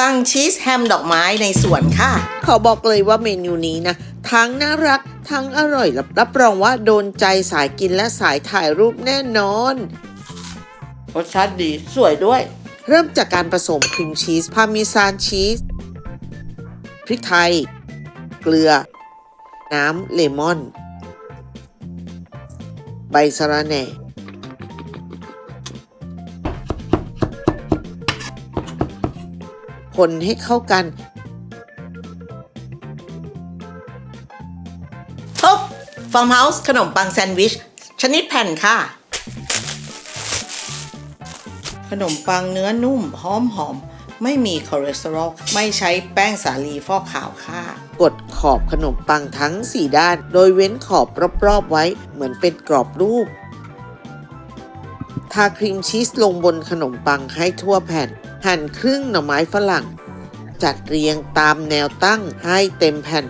ปังชีสแฮมดอกไม้ในสวนค่ะ ขอบอกเลยว่าเมนูนี้นะ ทั้งน่ารัก ทั้งอร่อยรับรับรองว่าโดนใจสายกินและสายถ่ายรูปแน่นอนรสชาติดีสวยด้วย เริ่มจากการผสมครีมชีสพาร์เมซานชีสพริกไทย เกลือ น้ำเลมอน ใบสะระแหน่ คนให้เข้ากันท็อปฟาร์มเฮาส์ขนมปังแซนด์วิช ชนิดแผ่นค่ะ ขนมปังเนื้อนุ่ม หอมหอม ไม่มีคอเลสเตอรอลไม่ใช้แป้งสาลีฟอกขาวค่ะ กดขอบขนมปังทั้ง 4 ด้าน โดยเว้นขอบรอบๆไว้เหมือนเป็นกรอบรูปาครีมชีสลงบนขนมปังให้ทั่วแผ่น หั่นครึ่งหน่อไม้ฝรั่ง จัดเรียงตามแนวตั้งให้เต็มแผ่น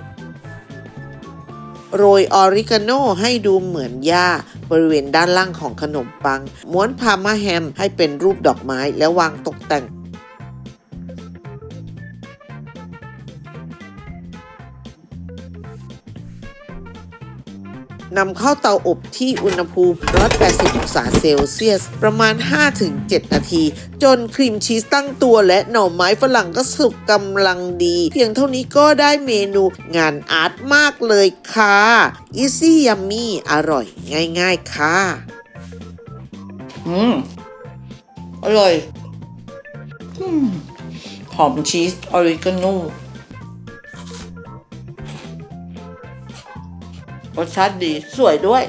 โรยออริกาโนให้ดูเหมือนหญ้าบริเวณด้านล่างของขนมปัง ม้วนพามาแฮมให้เป็นรูปดอกไม้แล้ววางตกแต่ง นำเข้าเตาอบที่อุณหภูมิ 180 องศาเซลเซียส ประมาณ 5-7 นาที จนครีมชีสตั้งตัวและหน่อไม้ฝรั่งก็สุกกำลังดี เพียงเท่านี้ก็ได้เมนูงานอาร์ตมากเลยค่ะ Easy Yummy อร่อย ง่าย ๆ ค่ะ อืม อร่อยอืมหอมชีสออริกาโน รสชาติดีสวยด้วย